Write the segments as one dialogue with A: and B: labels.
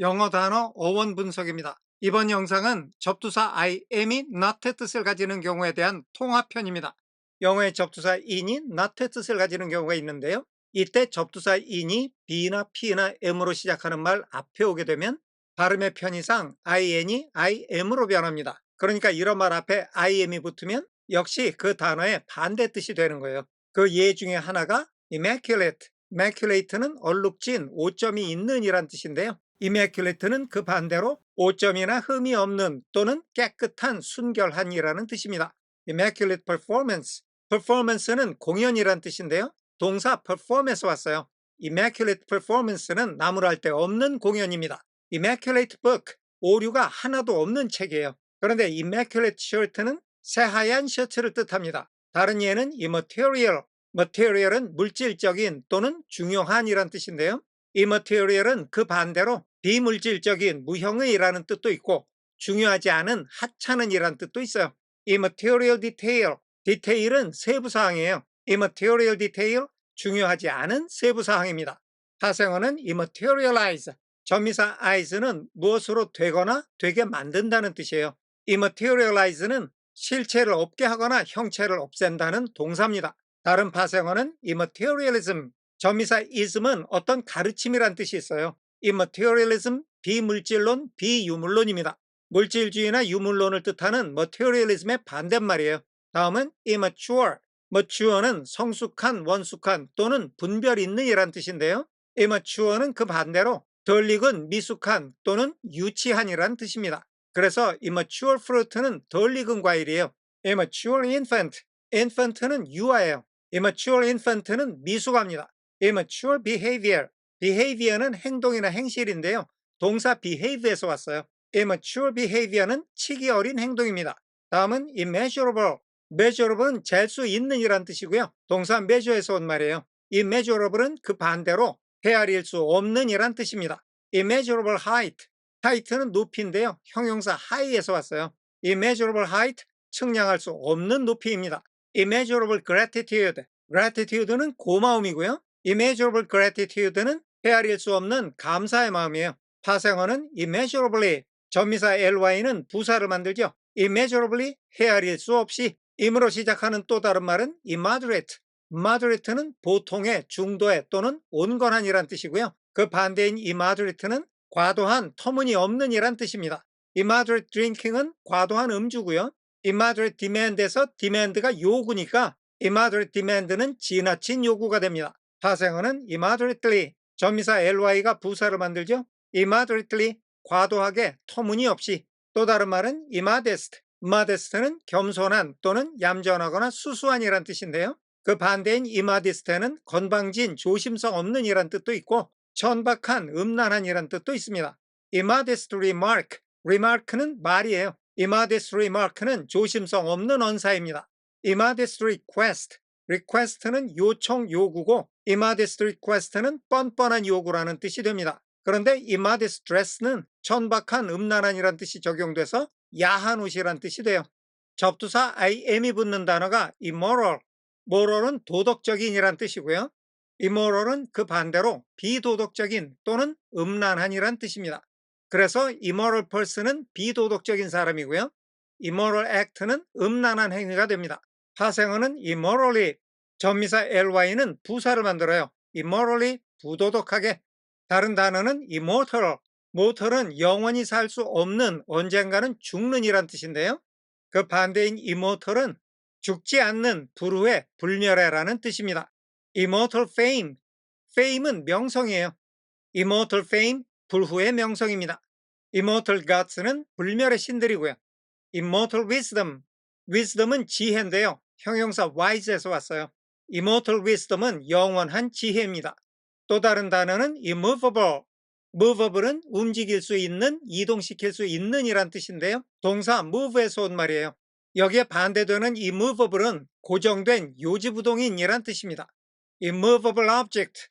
A: 영어 단어 어원 분석입니다. 이번 영상은 접두사 I am이 not의 뜻을 가지는 경우에 대한 통합편입니다. 영어의 접두사 in이 not의 뜻을 가지는 경우가 있는데요. 이때 접두사 in이 be나 p나 m으로 시작하는 말 앞에 오게 되면 발음의 편의상 in이 I am으로 변합니다. 그러니까 이런 말 앞에 I am이 붙으면 역시 그 단어의 반대 뜻이 되는 거예요. 그 예 중에 하나가 immaculate. immaculate는 얼룩진, 오점이 있는 이란 뜻인데요. Immaculate는 그 반대로 오점이나 흠이 없는 또는 깨끗한, 순결한이라는 뜻입니다. immaculate performance. performance는 공연이란 뜻인데요. 동사 perform에서 왔어요. immaculate performance는 나무랄 데 없는 공연입니다. immaculate book. 오류가 하나도 없는 책이에요. 그런데 immaculate shirt는 새하얀 셔츠를 뜻합니다. 다른 예는 immaterial. material은 물질적인 또는 중요한이란 뜻인데요. immaterial은 그 반대로 비물질적인 무형의라는 뜻도 있고 중요하지 않은 하찮은이란 뜻도 있어요. immaterial detail. 디테일은 세부사항이에요. immaterial detail, 중요하지 않은 세부사항입니다. 파생어는 immaterialize. 전미사 ize는 무엇으로 되거나 되게 만든다는 뜻이에요. immaterialize는 실체를 없게 하거나 형체를 없앤다는 동사입니다. 다른 파생어는 immaterialism. 전미사 ism은 어떤 가르침이란 뜻이 있어요. Immaterialism, 비물질론, 비유물론입니다. 물질주의나 유물론을 뜻하는 materialism의 반대말이에요. 다음은 immature. mature는 성숙한, 원숙한 또는 분별 있는 이란 뜻인데요. immature는 그 반대로 덜 익은, 미숙한 또는 유치한이란 뜻입니다. 그래서 immature fruit는 덜 익은 과일이에요. immature infant. infant는 유아예요. immature infant는 미숙합니다. immature behavior. Behavior는 행동이나 행실인데요. 동사 behave에서 왔어요. immature behavior는 치기 어린 행동입니다. 다음은 immeasurable. measurable은 잴 수 있는 이란 뜻이고요. 동사 measure에서 온 말이에요. immeasurable은 그 반대로 헤아릴 수 없는 이란 뜻입니다. immeasurable height. height는 높이인데요. 형용사 high에서 왔어요. immeasurable height, 측량할 수 없는 높이입니다. immeasurable gratitude. gratitude는 고마움이고요. immeasurable gratitude는 헤아릴 수 없는 감사의 마음이에요. 파생어는 immeasurably. 전미사 ly는 부사를 만들죠. immeasurably 헤아릴 수 없이 임으로 시작하는 또 다른 말은 immoderate. moderate는 보통의, 중도의 또는 온건한이란 뜻이고요. 그 반대인 immoderate는 과도한, 터무니없는 이란 뜻입니다. immoderate drinking은 과도한 음주고요. immoderate demand에서 demand가 요구니까 immoderate demand는 지나친 요구가 됩니다. 파생어는 immoderately. 전미사 ly가 부사를 만들죠. immoderately 과도하게 터무니없이 또 다른 말은 immodest. immodest는 겸손한 또는 얌전하거나 수수한이란 뜻인데요. 그 반대인 immodest는 건방진, 조심성 없는 이란 뜻도 있고 천박한, 음란한 이란 뜻도 있습니다. immodest remark. remark는 말이에요. immodest remark는 조심성 없는 언사입니다. immodest request. Request는 요청, 요구고 immodest request는 뻔뻔한 요구라는 뜻이 됩니다. 그런데 immodest dress는 천박한, 음란한이란 뜻이 적용돼서 야한 옷이란 뜻이 돼요. 접두사 im이 붙는 단어가 immoral, moral은 도덕적인이란 뜻이고요. immoral은 그 반대로 비도덕적인 또는 음란한이란 뜻입니다. 그래서 immoral person은 비도덕적인 사람이고요. immoral act는 음란한 행위가 됩니다. 파생어는 immorally, 전미사 ly는 부사를 만들어요. immorally, 부도덕하게. 다른 단어는 immortal, mortal은 영원히 살 수 없는 언젠가는 죽는 이란 뜻인데요. 그 반대인 immortal은 죽지 않는 불후의 불멸해라는 뜻입니다. immortal fame, fame은 명성이에요. immortal fame, 불후의 명성입니다. immortal gods는 불멸의 신들이고요. immortal wisdom, wisdom은 지혜인데요. 형용사 wise에서 왔어요. immortal wisdom은 영원한 지혜입니다. 또 다른 단어는 immovable, moveable은 움직일 수 있는, 이동시킬 수 있는 이란 뜻인데요. 동사 move에서 온 말이에요. 여기에 반대되는 immovable은 고정된 요지부동인 이란 뜻입니다. immovable object,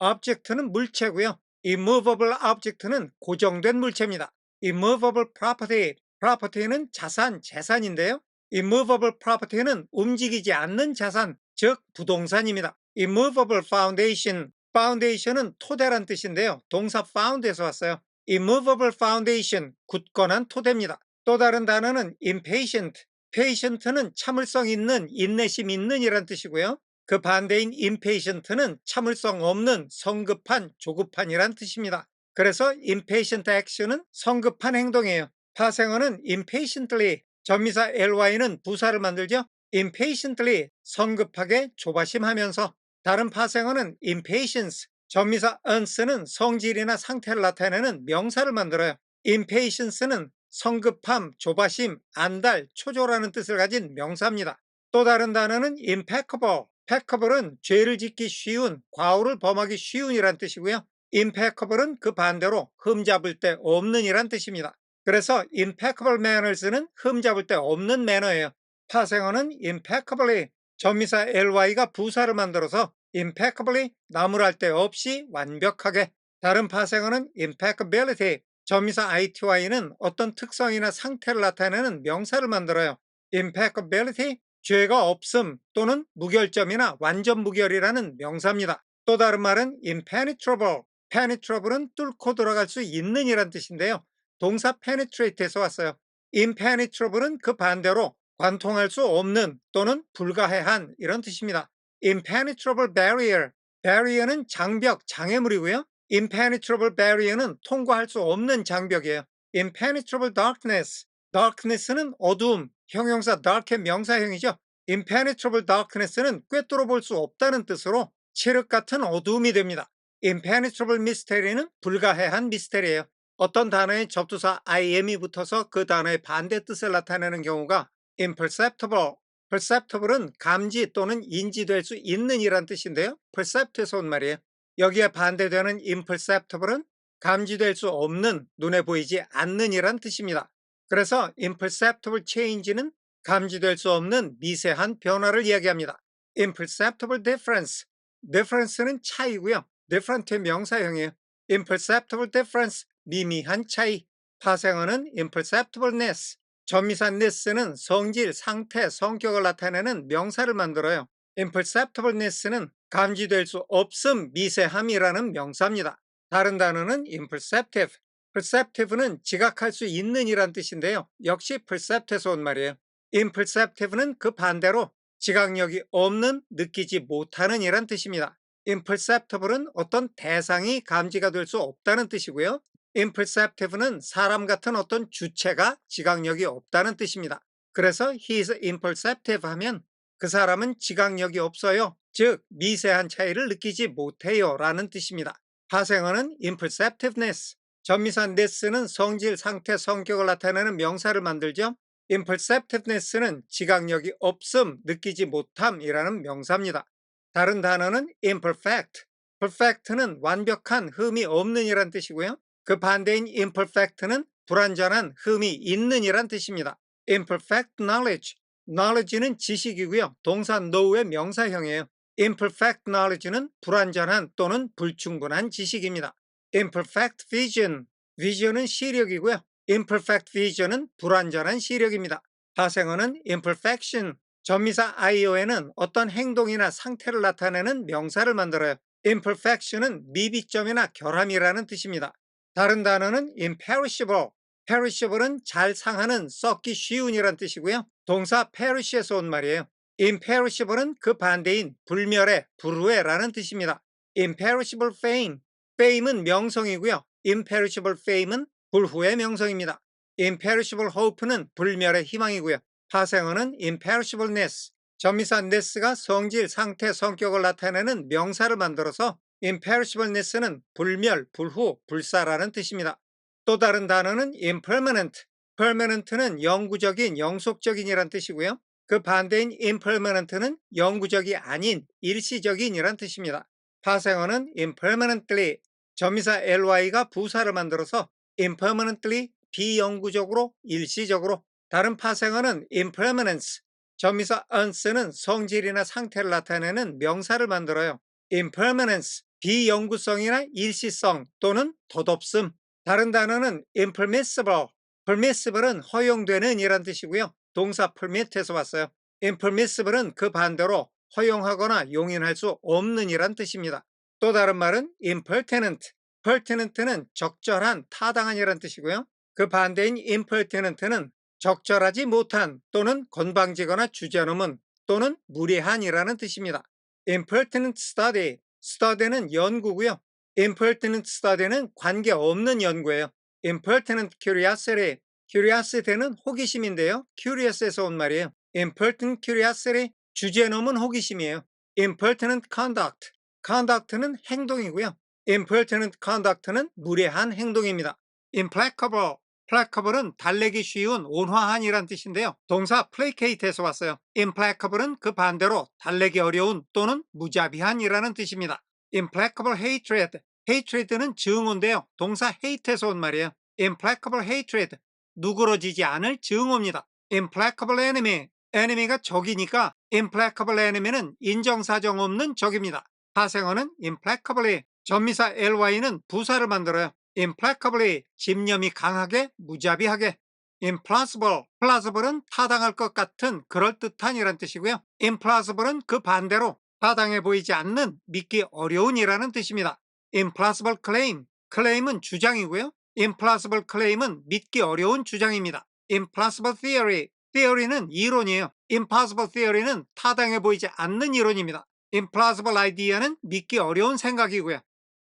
A: object는 물체고요. immovable object는 고정된 물체입니다. immovable property, property는 자산, 재산인데요. Immovable property는 움직이지 않는 자산, 즉 부동산입니다. immovable foundation, foundation은 토대란 뜻인데요. 동사 found에서 왔어요. immovable foundation, 굳건한 토대입니다. 또 다른 단어는 impatient, patient는 참을성 있는, 인내심 있는 이란 뜻이고요. 그 반대인 impatient는 참을성 없는, 성급한, 조급한이란 뜻입니다. 그래서 impatient action은 성급한 행동이에요. 파생어는 impatiently, 전미사 ly는 부사를 만들죠. impatiently, 성급하게 조바심하면서 다른 파생어는 impatience, 전미사 un스는 성질이나 상태를 나타내는 명사를 만들어요. impatience는 성급함, 조바심, 안달, 초조라는 뜻을 가진 명사입니다. 또 다른 단어는 impeccable, peccable은 죄를 짓기 쉬운, 과오를 범하기 쉬운이란 뜻이고요. impeccable은 그 반대로 흠잡을 데 없는 이란 뜻입니다. 그래서 impeccable manners는 흠 잡을 데 없는 매너예요. 파생어는 impeccably, 전미사 ly가 부사를 만들어서 impeccably, 나무랄 데 없이 완벽하게. 다른 파생어는 impeccability, 전미사 ity는 어떤 특성이나 상태를 나타내는 명사를 만들어요. impeccability, 죄가 없음 또는 무결점이나 완전 무결이라는 명사입니다. 또 다른 말은 impenetrable, penetrable은 뚫고 들어갈 수 있는 이란 뜻인데요. 동사 penetrate에서 왔어요. impenetrable은 그 반대로 관통할 수 없는 또는 불가해한 이런 뜻입니다. impenetrable barrier, barrier는 장벽, 장애물이고요. impenetrable barrier는 통과할 수 없는 장벽이에요. impenetrable darkness, darkness는 어두움, 형용사 dark의 명사형이죠. impenetrable darkness는 꿰뚫어 볼 수 없다는 뜻으로 칠흑 같은 어두움이 됩니다. impenetrable mystery는 불가해한 미스테리예요. 어떤 단어에 접두사 im이 붙어서 그 단어의 반대 뜻을 나타내는 경우가 imperceptible, perceptible은 감지 또는 인지될 수 있는 이란 뜻인데요. percept에서 온 말이에요. 여기에 반대되는 imperceptible은 감지될 수 없는, 눈에 보이지 않는 이란 뜻입니다. 그래서 imperceptible change는 감지될 수 없는 미세한 변화를 이야기합니다. imperceptible difference, difference는 차이고요. different의 명사형이에요. imperceptible difference, 미미한 차이. 파생어는 imperceptibleness, 전미사 ness는 성질, 상태, 성격을 나타내는 명사를 만들어요. imperceptibleness는 감지될 수 없음, 미세함이라는 명사입니다. 다른 단어는 imperceptive, perceptive는 지각할 수 있는 이란 뜻인데요. 역시 percept에서 온 말이에요. imperceptive는 그 반대로 지각력이 없는, 느끼지 못하는 이란 뜻입니다. imperceptible은 어떤 대상이 감지가 될 수 없다는 뜻이고요. Imperceptive는 사람 같은 어떤 주체가 지각력이 없다는 뜻입니다. 그래서 he is imperceptive 하면 그 사람은 지각력이 없어요. 즉 미세한 차이를 느끼지 못해요 라는 뜻입니다. 파생어는 imperceptiveness, ness는 성질, 상태, 성격을 나타내는 명사를 만들죠. imperceptiveness는 지각력이 없음, 느끼지 못함이라는 명사입니다. 다른 단어는 imperfect, perfect는 완벽한, 흠이 없는 이란 뜻이고요. 그 반대인 imperfect는 불완전한, 흠이 있는 이란 뜻입니다. imperfect knowledge, knowledge는 지식이고요. 동사 know의 명사형이에요. imperfect knowledge는 불완전한 또는 불충분한 지식입니다. imperfect vision, vision은 시력이고요. imperfect vision은 불완전한 시력입니다. 파생어는 imperfection, 전미사 io에는 어떤 행동이나 상태를 나타내는 명사를 만들어요. imperfection은 미비점이나 결함이라는 뜻입니다. 다른 단어는 imperishable, perishable은 잘 상하는, 썩기 쉬운이란 뜻이고요. 동사 perish에서 온 말이에요. imperishable은 그 반대인 불멸의, 불후의라는 뜻입니다. imperishable fame, fame은 명성이고요. imperishable fame은 불후의 명성입니다. imperishable hope는 불멸의 희망이고요. 파생어는 imperishableness, 전미사 ness가 성질, 상태, 성격을 나타내는 명사를 만들어서 imperishableness는 불멸, 불후, 불사라는 뜻입니다. 또 다른 단어는 impermanent, permanent는 영구적인, 영속적인이란 뜻이고요. 그 반대인 impermanent는 영구적이 아닌 일시적인이란 뜻입니다. 파생어는 impermanently, 전미사 ly가 부사를 만들어서 impermanently, 비영구적으로, 일시적으로. 다른 파생어는 impermanence, 전미사 un스는 성질이나 상태를 나타내는 명사를 만들어요. Impermanence, 비영구성이나 일시성 또는 덧없음. 다른 단어는 impermissible, permissible은 허용되는 이란 뜻이고요. 동사 permit에서 왔어요. impermissible은 그 반대로 허용하거나 용인할 수 없는 이란 뜻입니다. 또 다른 말은 impertinent, pertinent는 적절한, 타당한 이란 뜻이고요. 그 반대인 impertinent는 적절하지 못한 또는 건방지거나 주저넘은 또는 무례한이라는 뜻입니다. Impertinent study, study는 연구고요. impertinent study는 관계없는 연구예요. impertinent curiosity, curiosity는 호기심인데요. curious에서 온 말이에요. impertinent curiosity, 주제 넘은 호기심이에요. impertinent conduct, conduct는 행동이고요. impertinent conduct는 무례한 행동입니다. implacable, placable은 달래기 쉬운 온화한이란 뜻인데요. 동사 placate에서 왔어요. implacable은 그 반대로 달래기 어려운 또는 무자비한이라는 뜻입니다. implacable hatred, hatred는 증오인데요. 동사 hate에서 온 말이에요. implacable hatred, 누그러지지 않을 증오입니다. implacable enemy, enemy가 적이니까 implacable enemy는 인정사정 없는 적입니다. 파생어는 implacably, 전미사 ly는 부사를 만들어요. Implacably, 집념이 강하게, 무자비하게. implausible, plausible은 타당할 것 같은 그럴듯한이란 뜻이고요. implausible은 그 반대로 타당해 보이지 않는, 믿기 어려운이라는 뜻입니다. implausible claim, claim은 주장이고요. implausible claim은 믿기 어려운 주장입니다. implausible theory, theory는 이론이에요. impossible theory는 타당해 보이지 않는 이론입니다. implausible idea는 믿기 어려운 생각이고요.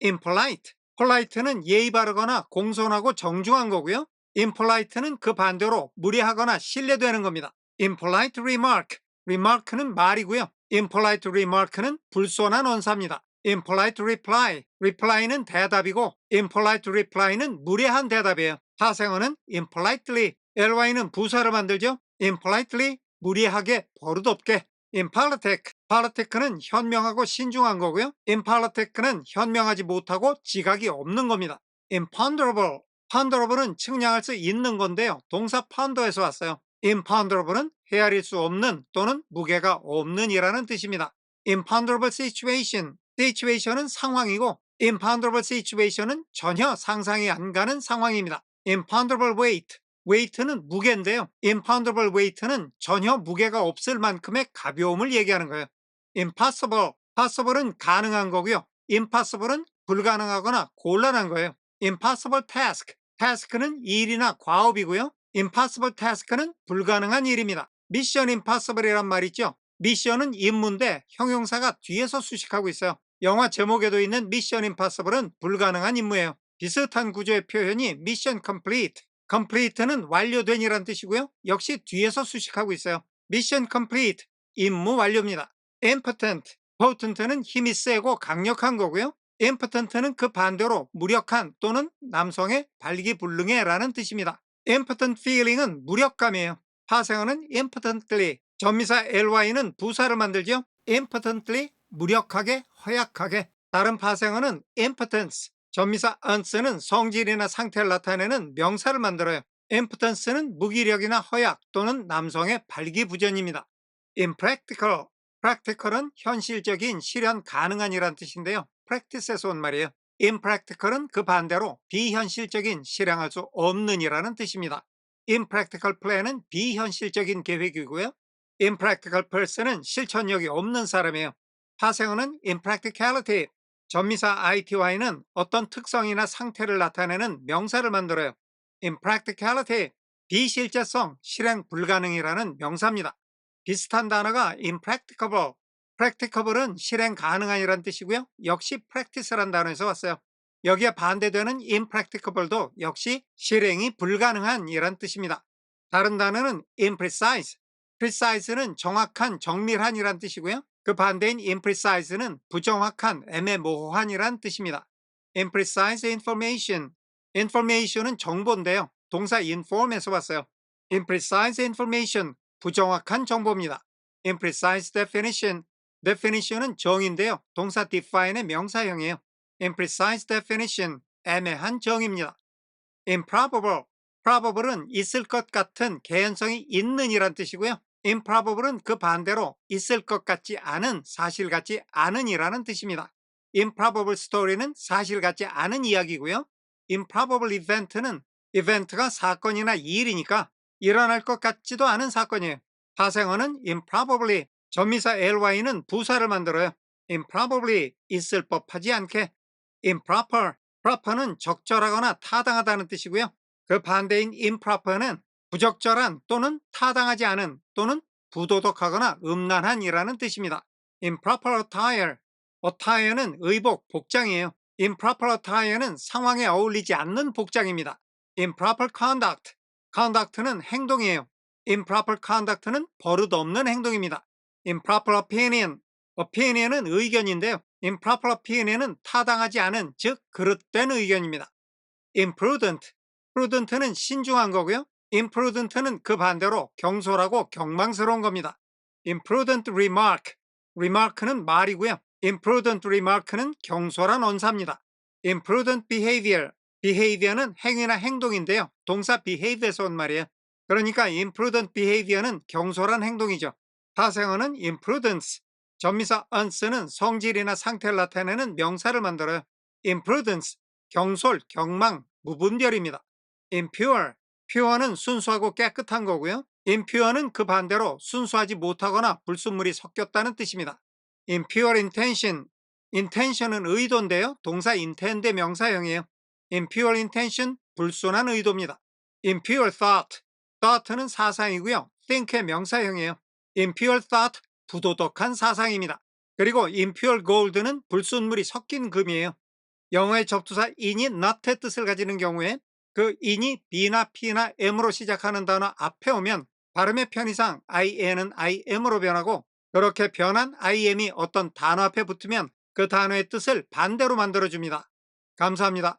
A: impolite, polite는 예의 바르거나 공손하고 정중한 거고요. impolite는 그 반대로 무례하거나 신뢰되는 겁니다. impolite remark, remark는 말이고요. impolite remark는 불손한 언사입니다. impolite reply, reply는 대답이고 impolite reply는 무례한 대답이에요. 파생어는 impolitely, ly는 부사를 만들죠. impolitely, 무례하게, 버릇없게. impolitic, politic는 현명하고 신중한 거고요. impolitic는 현명하지 못하고 지각이 없는 겁니다. imponderable, ponderable은 측량할 수 있는 건데요. 동사 ponder에서 왔어요. imponderable은 헤아릴 수 없는 또는 무게가 없는 이라는 뜻입니다. imponderable situation, situation은 상황이고 imponderable situation은 전혀 상상이 안 가는 상황입니다. imponderable weight, weight는 무게인데요. imponderable weight는 전혀 무게가 없을 만큼의 가벼움을 얘기하는 거예요. Impossible, possible은 가능한 거고요. impossible은 불가능하거나 곤란한 거예요. impossible task, task는 일이나 과업이고요. impossible task는 불가능한 일입니다. mission impossible이란 말 있죠. 미션은 임무인데 형용사가 뒤에서 수식하고 있어요. 영화 제목에도 있는 Mission Impossible은 불가능한 임무예요. 비슷한 구조의 표현이 Mission Complete, Complete는 완료된이란 뜻이고요. 역시 뒤에서 수식하고 있어요. Mission Complete, 임무 완료입니다. Impotent, potent는 힘이 세고 강력한 거고요. impotent는 그 반대로 무력한 또는 남성의 발기불능해라는 뜻입니다. impotent feeling은 무력감이에요. 파생어는 impotently, 전미사 ly는 부사를 만들죠. impotently, 무력하게, 허약하게. 다른 파생어는 impotence, 전미사 unce는 성질이나 상태를 나타내는 명사를 만들어요. impotence는 무기력이나 허약 또는 남성의 발기부전입니다. impractical, practical은 현실적인, 실현 가능한 이란 뜻인데요. practice에서 온 말이에요. impractical은 그 반대로 비현실적인, 실행할 수 없는 이라는 뜻입니다. impractical plan은 비현실적인 계획이고요. impractical person은 실천력이 없는 사람이에요. 파생어는 impracticality, 전미사 ity는 어떤 특성이나 상태를 나타내는 명사를 만들어요. impracticality, 비실제성, 실행 불가능이라는 명사입니다. 비슷한 단어가 impracticable, practicable은 실행 가능한 이란 뜻이고요. 역시 practice란 단어에서 왔어요. 여기에 반대되는 impracticable도 역시 실행이 불가능한 이란 뜻입니다. 다른 단어는 imprecise, precise는 정확한, 정밀한 이란 뜻이고요. 그 반대인 imprecise는 부정확한, 애매모호한 이란 뜻입니다. imprecise information, information은 정보인데요. 동사 inform에서 왔어요. imprecise information, 부정확한 정보입니다. imprecise definition, definition은 정의인데요. 동사 define의 명사형이에요. imprecise definition, 애매한 정의입니다. improbable, probable은 있을 것 같은 개연성이 있는 이란 뜻이고요. improbable은 그 반대로 있을 것 같지 않은, 사실 같지 않은 이라는 뜻입니다. improbable story는 사실 같지 않은 이야기고요. improbable event는 이벤트가 사건이나 일이니까 일어날 것 같지도 않은 사건이에요. 파생어는 improbably, 전미사 ly는 부사를 만들어요. improbably, 있을 법하지 않게. improper, proper는 적절하거나 타당하다는 뜻이고요. 그 반대인 improper는 부적절한 또는 타당하지 않은 또는 부도덕하거나 음란한이라는 뜻입니다. improper attire, attire는 의복, 복장이에요. improper attire는 상황에 어울리지 않는 복장입니다. improper conduct, conduct는 행동이에요. improper conduct는 버릇없는 행동입니다. improper opinion, opinion은 의견인데요. improper opinion은 타당하지 않은, 즉 그릇된 의견입니다. imprudent, prudent는 신중한 거고요. imprudent는 그 반대로 경솔하고 경망스러운 겁니다. imprudent remark, remark는 말이고요. imprudent remark는 경솔한 언사입니다. imprudent behavior, behavior는 행위나 행동인데요. 동사 behave에서 온 말이에요. 그러니까 imprudent behavior는 경솔한 행동이죠. 타생어는 imprudence, 전미사 unce는 성질이나 상태를 나타내는 명사를 만들어요. imprudence, 경솔, 경망, 무분별입니다. impure, pure는 순수하고 깨끗한 거고요. impure는 그 반대로 순수하지 못하거나 불순물이 섞였다는 뜻입니다. impure intention, intention은 의도인데요. 동사 intend 명사형이에요. Impure intention, 불순한 의도입니다. impure thought, thought는 사상이고요. think의 명사형이에요. impure thought, 부도덕한 사상입니다. 그리고 impure gold는 불순물이 섞인 금이에요. 영어의 접두사 in이 not의 뜻을 가지는 경우에 그 in이 b나 p나 m으로 시작하는 단어 앞에 오면 발음의 편의상 in은 im으로 변하고 그렇게 변한 im이 어떤 단어 앞에 붙으면 그 단어의 뜻을 반대로 만들어줍니다. 감사합니다.